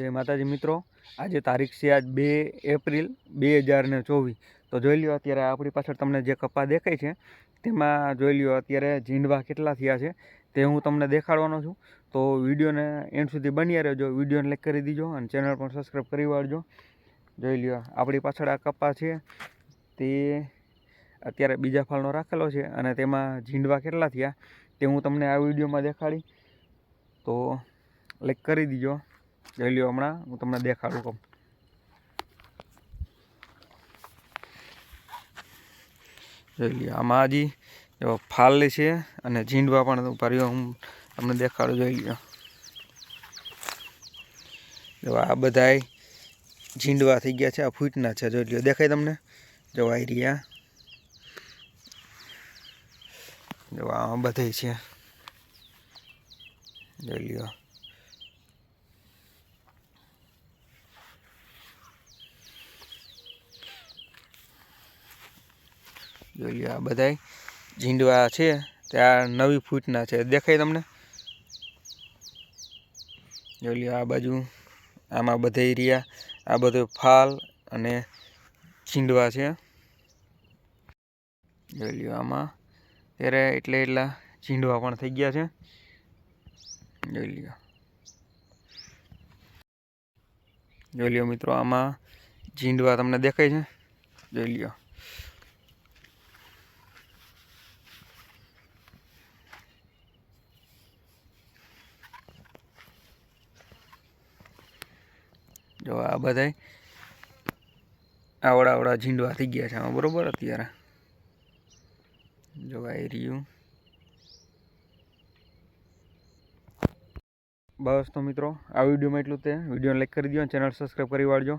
જય માતાજી મિત્રો. આજે તારીખ છે આજ બે એપ્રિલ બે હજાર ને ચોવીસ. તો જોઈ લ્યો અત્યારે આપણી પાછળ તમને જે કપા દેખાય છે, તેમાં જોઈ લ્યો અત્યારે ઝીંડવા કેટલા થયા છે, તે હું તમને દેખાડવાનો છું. તો વિડીયોને એન્ડ સુધી બન્યા રહેજો. વિડીયોને લાઈક કરી દીજો અને ચેનલ પણ સબસ્ક્રાઈબ કરી વાળજો. જોઈ લ્યો આપણી પાછળ આ કપા છે, તે અત્યારે બીજા ફાળનો રાખેલો છે અને તેમાં ઝીંડવા કેટલા થયા, તે હું તમને આ વિડીયોમાં દેખાડી. તો લાઈક કરી દીજો. જોઈ લ્યો હમણાં, હું તમને દેખાડું કહું. જોઈ લ્યો આમાં હજી એવો ફાલ છે અને ઝીંડવા પણ ઉપર રહ્યો, હું તમને દેખાડું, જોઈ લ્યો. જો આ બધાય ઝીંડવા થઈ ગયા છે, આ ફૂટના છે, જોઈ લ્યો, દેખાય તમને? જો આ રહ્યા જો આ બધાય છે. જોઈ લ્યો. જોઈ લ્યો આ બધાય. ઝીંડવા છે, ત્યાં નવી ફૂટના છે. દેખાય તમને? જોઈ લ્યો આ બાજુ, આમાં બધા રહ્યા આ બધું ફાલ અને ઝીંડવા છે. જોઈ લ્યો આમાં. ત્યારે એટલે એટલા ઝીંડવા પણ થઈ ગયા છે. જોઈ લ્યો. જોઈ લ્યો મિત્રો, આમાં ઝીંડવા તમને દેખાય છે? જોઈ લ્યો. જો આ બધાય આવડા આવડા ઝીંડવા થઈ ગયા છે આમાં, બરોબર અત્યારે? જો આ રહ્યું બસ તો મિત્રો, આ વિડીયોમાં એટલું તે. વિડીયોને લાઈક કરી દો ચેનલ સબસ્ક્રાઈબ કરી વાળજો.